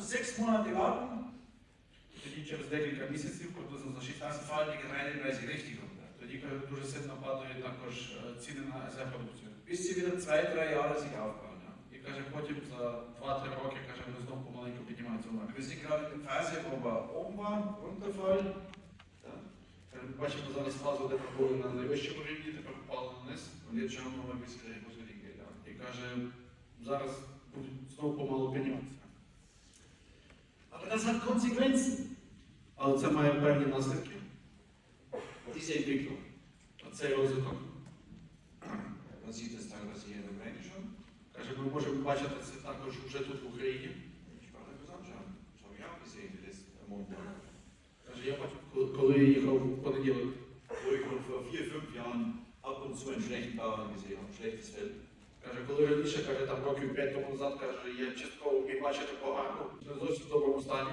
du sechs Monate warten, Тоді через декілька місяців, приблизно за 6 dann місяців, fallen die Getreidepreise richtig runter. тоді дуже сильно падають також е, ціни на sie wieder zwei, drei Jahre sich aufbauen. І каже, потім за 2-3 роки каже, вони знову помаленьку піднімаються вверх. Wir sind gerade in Phase, wo wir oben waren, runterfallen. Бачимо зараз фазу, де ми були на найвищому рівні, тепер впали на низ. Und jetzt schauen wir mal, wie es gleich wo es wieder hingeht. Ja. І каже, зараз будуть знову помалу підніматися. Aber das hat Konsequenzen, Але це має певні наслідки, diese Entwicklung. цей розвиток. Man sieht das teilweise hier in der Ukraine schon. Каже, ми можемо бачити це також вже тут в Україні. Каже, я бачив, коли- я їхав в понеділок. Wo ich vor vier, fünf Jahren ab und zu einen schlechten Bauern gesehen habe, ein schlechtes Feld. Каже, коли раніше, каже, там років 5 тому назад, каже, я частково міг бачити погарку, не зовсім в доброму стані.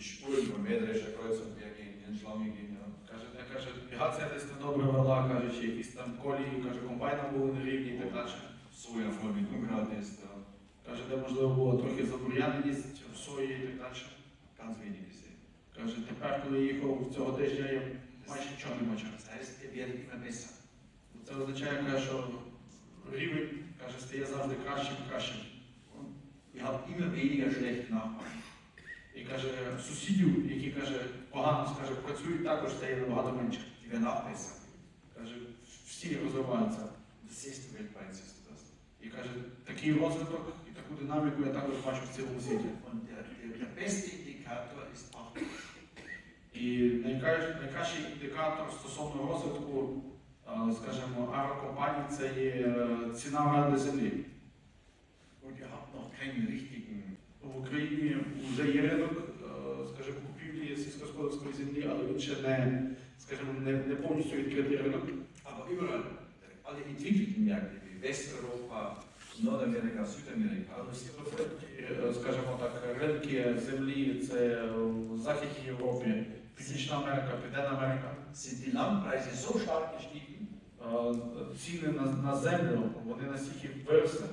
Spuren beim Mähdrescher kreuz und quer gegen in Schlange Каже, не каже, бігація десь недобре вела, каже, чи якісь там колії, каже, комбайна були нерівні і так далі. Voll mit Unkraut ist, da Каже, де можливо було трохи забур'яненість в сої і так далі. wenig gesehen. Каже, тепер, коли їхав цього тижня, я майже нічого не бачив. Це означає, каже, що рівень каже, стає завжди кращим і кращим. Haben immer weniger schlechte Nachbarn. І каже, сусідів, які каже, погано скаже, працюють, також стає набагато менше. Die werden. Каже, всі розвиваються. Siehst du das. І каже, такий розвиток і таку динаміку я також бачу в цілому світі. І найкращий, індикатор стосовно розвитку, скажімо, агрокомпаній це є е, ціна оренди землі. В Україні вже є ринок, е, скажімо, купівлі сільськогосподарської землі, але він ще не, скажімо, не, не повністю відкритий ринок. aber überall, alle entwickelten Märkte wie Westeuropa, Nordamerika, Südamerika, Але всі виходять, е, скажімо так, ринки землі це в Західній Європі, Північна Америка, Південна Америка. sind die Landpreise so stark gestiegen. Е, Ціни на, на землю вони настільки виросли.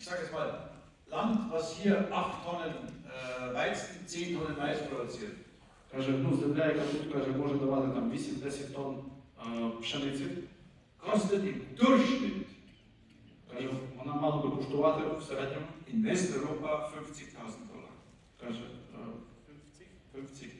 Ich sage es mal, Land, was hier 8 Tonnen äh, Weizen, 10 Tonnen Mais produziert, Каже, ну земля, яка тут каже, може давати там 8-10 тонн е, пшениці. kostet im Durchschnitt Каже, вона мала би коштувати в середньому. in Westeuropa 50.000 Dollar. Каже, е, 50 тонн.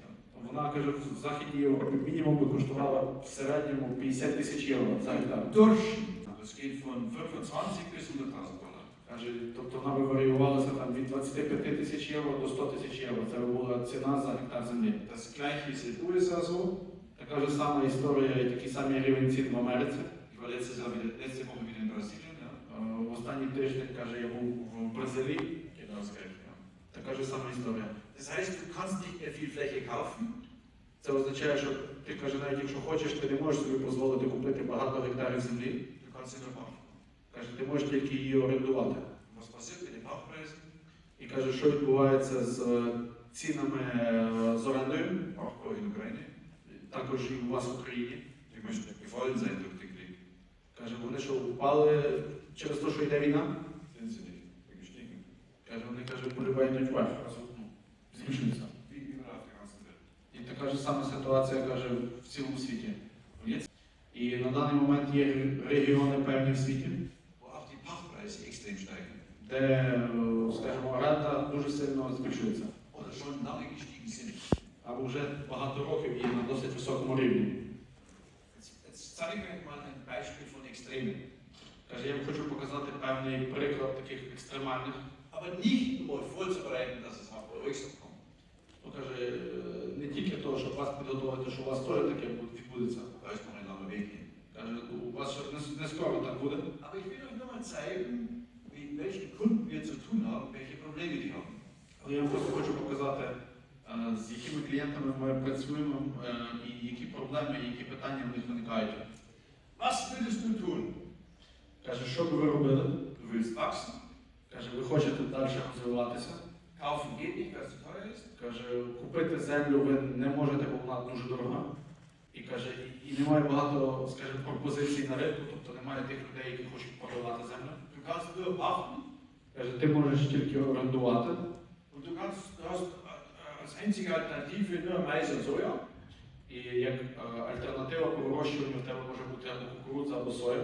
Вона каже, в Західній Європі мінімум би коштувала в середньому 50 тисяч євро за гектар. Durchschnitt. Das geht von 25 bis 100.000 Dollar. Каже, тобто вона би варіювалася там від 25 тисяч євро до 100 тисяч євро. Це була ціна за гектар землі. Das gleiche ist in USA so. Така ж сама історія, і такий самий рівень цін в Америці. Ich war letztes Jahr wieder, letzte Woche wieder in Brasilien. Ja. В останній тиждень, каже, я був в Бразилії. Genau das gleiche. Ja. Така ж сама історія. Das heißt, du kannst nicht mehr viel Fläche kaufen, Це означає, що ти каже, навіть якщо хочеш, ти не можеш собі дозволити купити багато гектарів землі. Каже, ти можеш тільки її орендувати. І каже, що відбувається з е, цінами е, з орендою, також і у вас в Україні. Каже, вони що впали через те, що йде війна. Каже, вони каже, полюбають вверх, разом, ну, збільшуються. Wie überall auf der ganzen Welt. І така ж сама ситуація каже в цілому світі. І на даний момент є регіони певні в світі, де, е, скажімо, оренда дуже сильно збільшується. Або вже багато років є на досить високому рівні. Каже, я вам хочу показати певний приклад таких екстремальних. Aber nicht um euch vorzubereiten, dass es auch bei euch so kommt. Ну, каже, е, не тільки того, щоб вас підготувати, що у вас теж таке відбудеться. Ein langer Каже, у вас ще не, не скоро так буде. Aber ich will euch nur mal zeigen, mit welchen Kunden wir zu tun haben, welche Probleme die haben. Але я вам просто хочу показати, е, з якими клієнтами ми працюємо е, і які проблеми, які питання в них виникають. Was würdest du tun? Каже, що би ви робили? Willst wachsen. Каже, ви хочете далі розвиватися. Teuer ist. Каже, купити землю ви не можете, бо вона дуже дорога. І каже, і- немає багато, скажімо, пропозицій на ринку, тобто немає тих людей, які хочуть продавати землю. Pachten Каже, ти можеш тільки орендувати, Soja. І як е, альтернатива по вирощуванню в тебе може бути або кукурудза, або соя.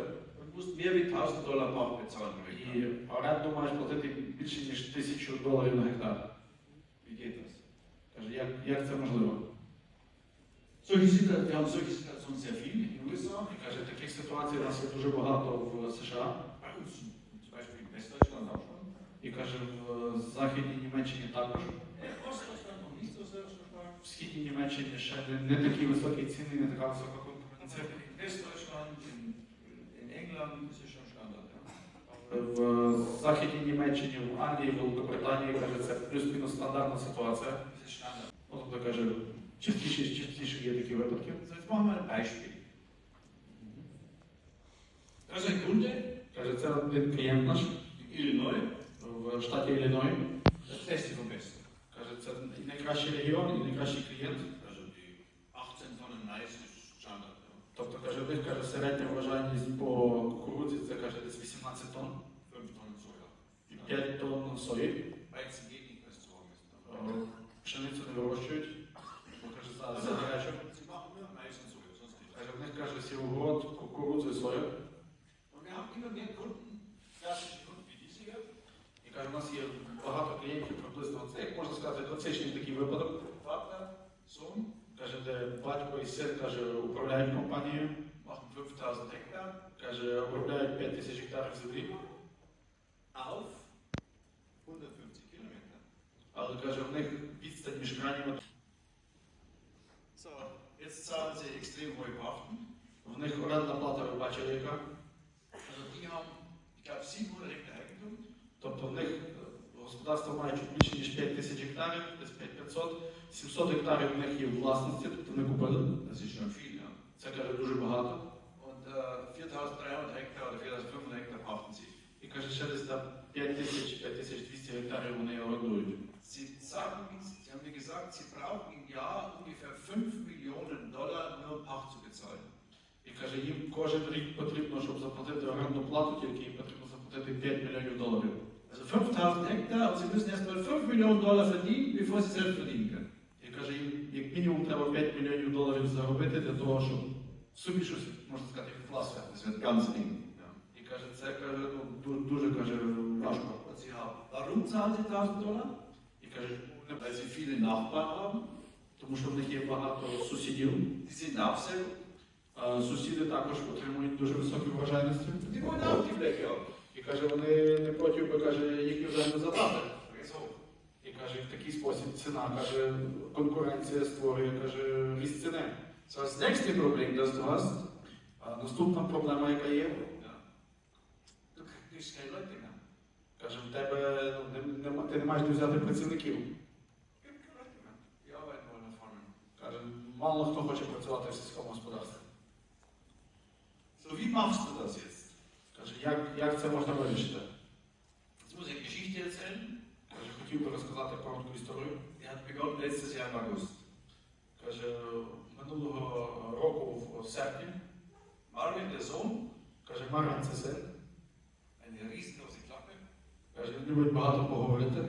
Musst mehr 1000 Dollar Pacht bezahlen. І оренду маєш платити більше ніж тисячу доларів на гектар. Das? Каже, як, як це можливо? Solche Situationen sehr viel in den USA. І каже, таких ситуацій у нас є дуже багато в США. І каже, в Західній Німеччині також. В східній Німеччині ще не, не такі високі ціни, не така висока конкуренція. В Західній Німеччині, в Англії, в Великобританії каже, це плюс-мінус стандартна ситуація. Ну, Тобто каже, частіше, частіше є такі випадки. Ein Kunde Каже, це один клієнт наш в штаті Ілліной. Каже, це найкращий регіон, і найкращий клієнт. Also die 18 Tonnen Mais ist Standard. Ja. Тобто, каже, в них каже, середня врожайність по кукурудзі, це каже десь 18 тонн 5 тонн Soja. і 5 тонн сої. Е, Пшеницю не вирощують, бо каже, за, за гарячо. Sie machen nur Mais und Soja, sonst nicht. Каже, в них каже, сівгород, кукурудзу і сою. Und wir haben immer mehr Kunden, klassische Kunden wie diese hier. І каже, у нас є багато клієнтів, приблизно це, як можна сказати, класичний такий випадок. Vater, Sohn, Каже, де батько і син каже, управляють компанією, machen 5000 Hektar каже, обробляють 5 тисяч гектарів землі, auf 150 Kilometer. але каже, в них відстань між кранями, So, jetzt zahlen sie extrem hohe Pachten. в них орендна плата, ви бачили, яка. Also die haben, ich glaube, 700 Hektar Eigentum. Тобто в них господарство має чуть більше ніж 5 тисяч гектарів, десь 5500. 700 гектарів в них є власності, тобто вони купили. Це каже дуже багато. Äh, 4300 Hektar 4500 Hektar pachten. І каже, ще десь там 5 тисяч, 5200 гектарів вони орендують. Sie sagen, Sie haben mir gesagt, Sie brauchen im Jahr ungefähr 5 Millionen Dollar nur Pacht zu bezahlen. І каже, їм кожен рік потрібно, щоб заплатити орендну плату, тільки їм потрібно заплатити 5 мільйонів доларів. Also 5000 Hektar und Sie müssen erst mal 5 Millionen Dollar verdienen, bevor Sie selbst verdienen können. Каже, їм як мінімум треба 5 мільйонів доларів заробити для того, щоб собі щось, можна сказати, відкласти. Das wird ganz І каже, це каже, ну, дуже каже, важко. Sie haben, warum zahlen Sie 1000 Dollar? І каже, Weil Sie viele Nachbarn haben. тому що в них є багато сусідів. Die sind Сусіди також отримують дуже високі врожайності. Die wollen auch die Fläche haben. Каже, вони не проти би каже, їхню землю забрати. І каже, в такий спосіб ціна каже, конкуренція створює, каже, ріст ціни. So, das nächste Problem, du hast, А наступна проблема, яка є, каже, в тебе ну, не, ти не маєш взяти працівників. Каже, мало хто хоче працювати в сільському господарстві. So, wie machst du das jetzt? Як, як це можна вирішити? Eine Geschichte erzählen. Каже, хотів би розказати коротку історію. Я begonnen letztes Jahr im August. Каже, минулого року в серпні, Марвін Sohn, каже, Марвін це син. eine riesengroße Klappe, Каже, він любить багато поговорити.